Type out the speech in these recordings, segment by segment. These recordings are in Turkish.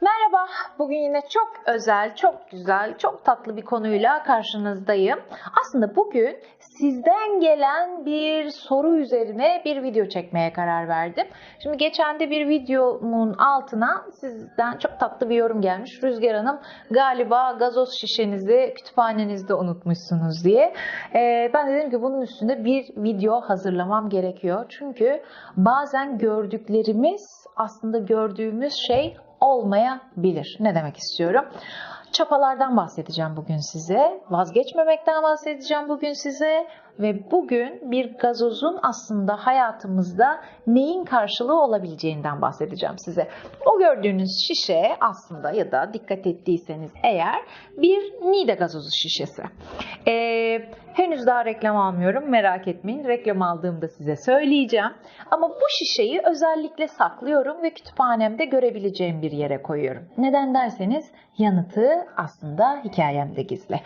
Merhaba, bugün yine çok özel, çok güzel, çok tatlı bir konuyla karşınızdayım. Aslında bugün sizden gelen bir soru üzerine bir video çekmeye karar verdim. Şimdi geçen de bir videomun altına sizden çok tatlı bir yorum gelmiş. Rüzgar Hanım galiba gazoz şişenizi kütüphanenizde unutmuşsunuz diye. Ee, ben de dedim ki bunun üstünde bir video hazırlamam gerekiyor. Çünkü bazen gördüklerimiz aslında gördüğümüz şey olmayabilir. Ne demek istiyorum? Çapalardan bahsedeceğim bugün size. Vazgeçmemekten bahsedeceğim bugün size. Ve bugün bir gazozun aslında hayatımızda neyin karşılığı olabileceğinden bahsedeceğim size. O gördüğünüz şişe aslında ya da dikkat ettiyseniz eğer bir Nide gazozu şişesi. Ee, henüz daha reklam almıyorum merak etmeyin. Reklam aldığımda size söyleyeceğim. Ama bu şişeyi özellikle saklıyorum ve kütüphanemde görebileceğim bir yere koyuyorum. Neden derseniz yanıtı aslında hikayemde gizli.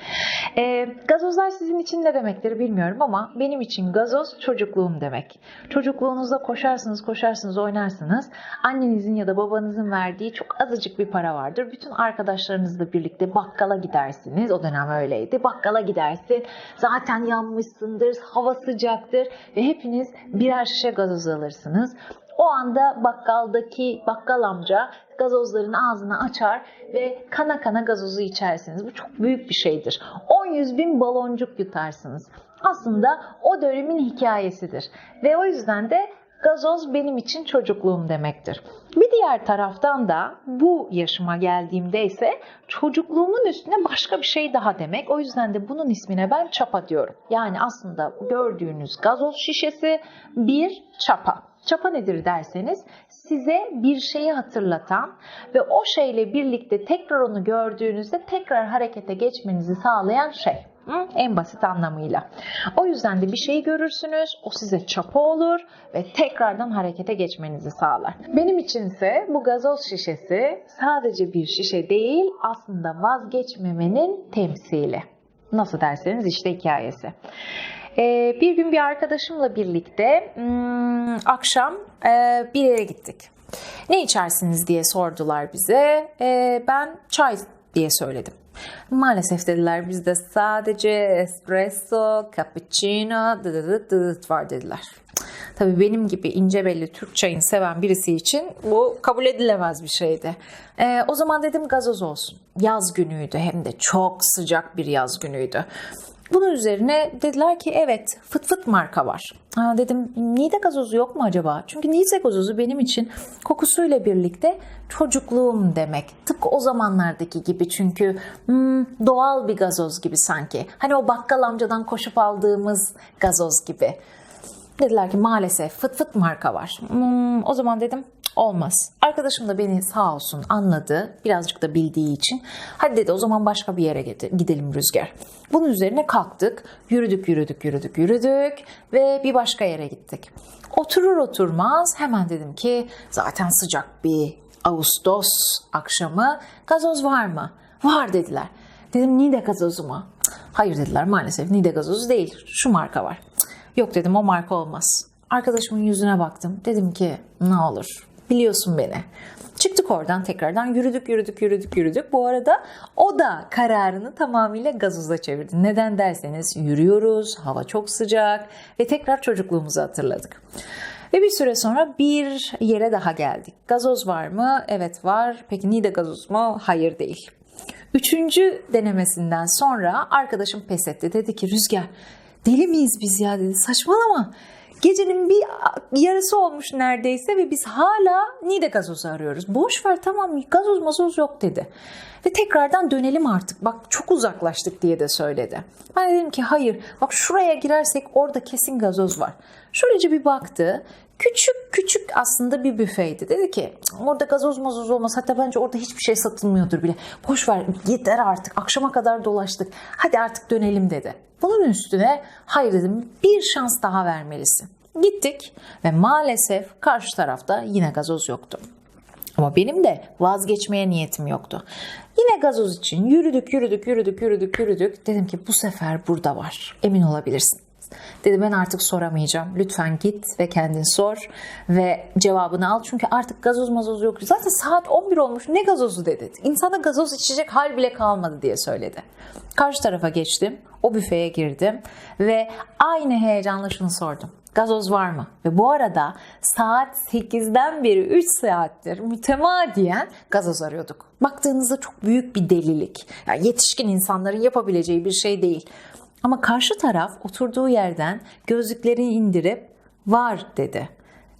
Ee, gazozlar sizin için ne demektir bilmiyorum ama benim için gazoz çocukluğum demek. Çocukluğunuzda koşarsınız, koşarsınız, oynarsınız. Annenizin ya da babanızın verdiği çok azıcık bir para vardır. Bütün arkadaşlarınızla birlikte bakkala gidersiniz. O dönem öyleydi. Bakkala gidersin. Zaten yanmışsındır, hava sıcaktır ve hepiniz birer şişe gazoz alırsınız. O anda bakkaldaki bakkal amca gazozların ağzını açar ve kana kana gazozu içersiniz. Bu çok büyük bir şeydir. 10-100 bin baloncuk yutarsınız. Aslında o dönemin hikayesidir. Ve o yüzden de gazoz benim için çocukluğum demektir. Bir diğer taraftan da bu yaşıma geldiğimde ise çocukluğumun üstüne başka bir şey daha demek. O yüzden de bunun ismine ben çapa diyorum. Yani aslında gördüğünüz gazoz şişesi bir çapa. Çapa nedir derseniz size bir şeyi hatırlatan ve o şeyle birlikte tekrar onu gördüğünüzde tekrar harekete geçmenizi sağlayan şey. En basit anlamıyla. O yüzden de bir şeyi görürsünüz, o size çapa olur ve tekrardan harekete geçmenizi sağlar. Benim içinse bu gazoz şişesi sadece bir şişe değil, aslında vazgeçmemenin temsili. Nasıl derseniz işte hikayesi. Ee, bir gün bir arkadaşımla birlikte hmm, akşam e, bir yere gittik. Ne içersiniz diye sordular bize. Ee, ben çay diye söyledim. Maalesef dediler bizde sadece espresso, cappuccino dıdıdıt dıdıt var dediler. Tabii benim gibi ince belli Türk çayını seven birisi için bu kabul edilemez bir şeydi. Ee, o zaman dedim gazoz olsun. Yaz günüydü hem de çok sıcak bir yaz günüydü. Bunun üzerine dediler ki evet fıt fıt marka var. Ha, dedim Nide gazozu yok mu acaba? Çünkü Nide gazozu benim için kokusuyla birlikte çocukluğum demek. Tıpkı o zamanlardaki gibi çünkü hmm, doğal bir gazoz gibi sanki. Hani o bakkal amcadan koşup aldığımız gazoz gibi. Dediler ki maalesef fıt fıt marka var. Hmm, o zaman dedim olmaz. Arkadaşım da beni sağ olsun anladı. Birazcık da bildiği için. Hadi dedi o zaman başka bir yere gidelim Rüzgar. Bunun üzerine kalktık. Yürüdük, yürüdük, yürüdük, yürüdük ve bir başka yere gittik. Oturur oturmaz hemen dedim ki zaten sıcak bir Ağustos akşamı gazoz var mı? Var dediler. Dedim Nide gazozu mu? Hayır dediler maalesef Nide gazozu değil. Şu marka var. Yok dedim o marka olmaz. Arkadaşımın yüzüne baktım. Dedim ki ne olur biliyorsun beni. Çıktık oradan tekrardan yürüdük yürüdük yürüdük yürüdük. Bu arada o da kararını tamamıyla gazoza çevirdi. Neden derseniz yürüyoruz, hava çok sıcak ve tekrar çocukluğumuzu hatırladık. Ve bir süre sonra bir yere daha geldik. Gazoz var mı? Evet var. Peki Nide gazoz mu? Hayır değil. Üçüncü denemesinden sonra arkadaşım pes etti. Dedi ki Rüzgar deli miyiz biz ya dedi. Saçmalama. Gecenin bir yarısı olmuş neredeyse ve biz hala Nide gazozu arıyoruz. Boş ver tamam gazoz mazoz yok dedi. Ve tekrardan dönelim artık bak çok uzaklaştık diye de söyledi. Ben dedim ki hayır bak şuraya girersek orada kesin gazoz var. Şöylece bir baktı. Küçük küçük aslında bir büfeydi. Dedi ki orada gazoz mazoz olmaz. Hatta bence orada hiçbir şey satılmıyordur bile. Boş ver yeter artık akşama kadar dolaştık. Hadi artık dönelim dedi. Bunun üstüne hayır dedim bir şans daha vermelisin. Gittik ve maalesef karşı tarafta yine gazoz yoktu. Ama benim de vazgeçmeye niyetim yoktu. Yine gazoz için yürüdük, yürüdük, yürüdük, yürüdük, yürüdük. Dedim ki bu sefer burada var. Emin olabilirsin. Dedi ben artık soramayacağım. Lütfen git ve kendin sor ve cevabını al. Çünkü artık gazoz mazoz yok. Zaten saat 11 olmuş. Ne gazozu dedi. İnsana gazoz içecek hal bile kalmadı diye söyledi. Karşı tarafa geçtim. O büfeye girdim ve aynı heyecanla şunu sordum. Gazoz var mı? Ve bu arada saat 8'den beri 3 saattir mütemadiyen gazoz arıyorduk. Baktığınızda çok büyük bir delilik. Yani yetişkin insanların yapabileceği bir şey değil. Ama karşı taraf oturduğu yerden gözlüklerini indirip var dedi.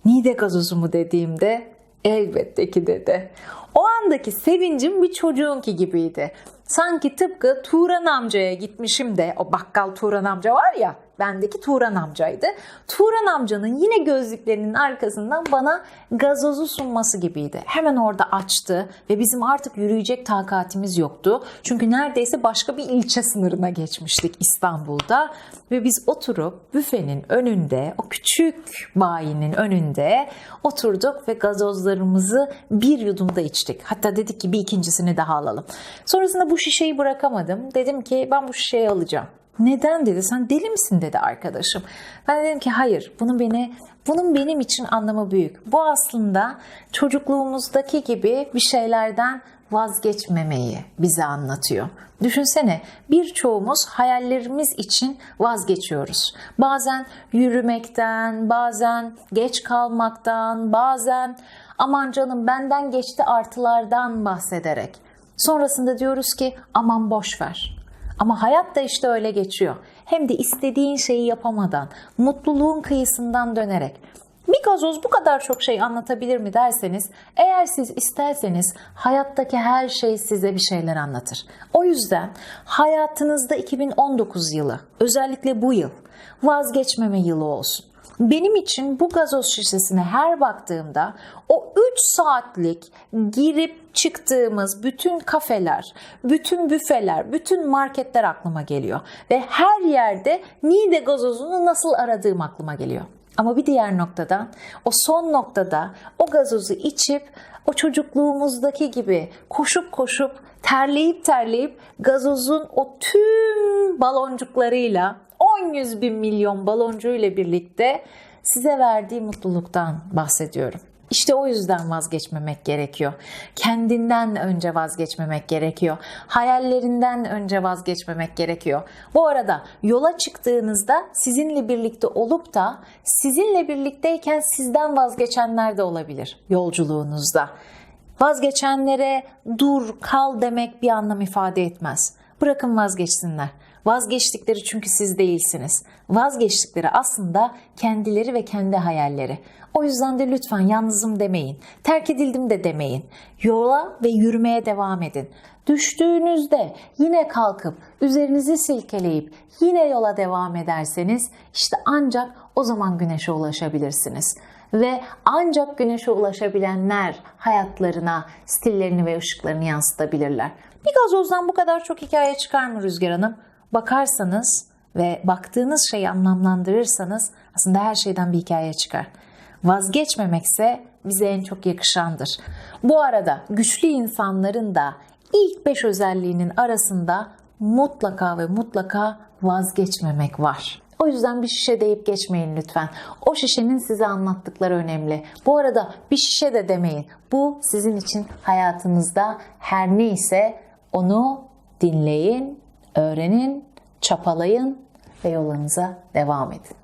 Nide gazozu mu dediğimde elbette ki dedi. O andaki sevincim bir çocuğunki gibiydi. Sanki tıpkı Turan amcaya gitmişim de o bakkal Turan amca var ya bendeki Turan amcaydı. Turan amcanın yine gözlüklerinin arkasından bana gazozu sunması gibiydi. Hemen orada açtı ve bizim artık yürüyecek takatimiz yoktu. Çünkü neredeyse başka bir ilçe sınırına geçmiştik İstanbul'da ve biz oturup büfenin önünde, o küçük bayinin önünde oturduk ve gazozlarımızı bir yudumda içtik. Hatta dedik ki bir ikincisini daha alalım. Sonrasında bu şişeyi bırakamadım. Dedim ki ben bu şişeyi alacağım. Neden dedi? Sen deli misin dedi arkadaşım. Ben dedim ki hayır. Bunun beni bunun benim için anlamı büyük. Bu aslında çocukluğumuzdaki gibi bir şeylerden vazgeçmemeyi bize anlatıyor. Düşünsene birçoğumuz hayallerimiz için vazgeçiyoruz. Bazen yürümekten, bazen geç kalmaktan, bazen aman canım benden geçti artılardan bahsederek. Sonrasında diyoruz ki aman boş ver. Ama hayat da işte öyle geçiyor. Hem de istediğin şeyi yapamadan, mutluluğun kıyısından dönerek. Bir gazoz bu kadar çok şey anlatabilir mi derseniz, eğer siz isterseniz hayattaki her şey size bir şeyler anlatır. O yüzden hayatınızda 2019 yılı, özellikle bu yıl vazgeçmeme yılı olsun. Benim için bu gazoz şişesine her baktığımda o 3 saatlik girip çıktığımız bütün kafeler, bütün büfeler, bütün marketler aklıma geliyor. Ve her yerde Nide gazozunu nasıl aradığım aklıma geliyor. Ama bir diğer noktadan o son noktada o gazozu içip o çocukluğumuzdaki gibi koşup koşup terleyip terleyip gazozun o tüm baloncuklarıyla 10 yüz bin milyon baloncuğuyla birlikte size verdiği mutluluktan bahsediyorum. İşte o yüzden vazgeçmemek gerekiyor. Kendinden önce vazgeçmemek gerekiyor. Hayallerinden önce vazgeçmemek gerekiyor. Bu arada yola çıktığınızda sizinle birlikte olup da sizinle birlikteyken sizden vazgeçenler de olabilir yolculuğunuzda. Vazgeçenlere dur, kal demek bir anlam ifade etmez. Bırakın vazgeçsinler. Vazgeçtikleri çünkü siz değilsiniz. Vazgeçtikleri aslında kendileri ve kendi hayalleri. O yüzden de lütfen yalnızım demeyin. Terk edildim de demeyin. Yola ve yürümeye devam edin. Düştüğünüzde yine kalkıp üzerinizi silkeleyip yine yola devam ederseniz işte ancak o zaman güneşe ulaşabilirsiniz ve ancak güneşe ulaşabilenler hayatlarına stillerini ve ışıklarını yansıtabilirler. Bir gazozdan bu kadar çok hikaye çıkar mı Rüzgar Hanım? Bakarsanız ve baktığınız şeyi anlamlandırırsanız aslında her şeyden bir hikaye çıkar. Vazgeçmemekse bize en çok yakışandır. Bu arada güçlü insanların da ilk beş özelliğinin arasında mutlaka ve mutlaka vazgeçmemek var. O yüzden bir şişe deyip geçmeyin lütfen. O şişenin size anlattıkları önemli. Bu arada bir şişe de demeyin. Bu sizin için hayatınızda her neyse onu dinleyin, öğrenin, çapalayın ve yolunuza devam edin.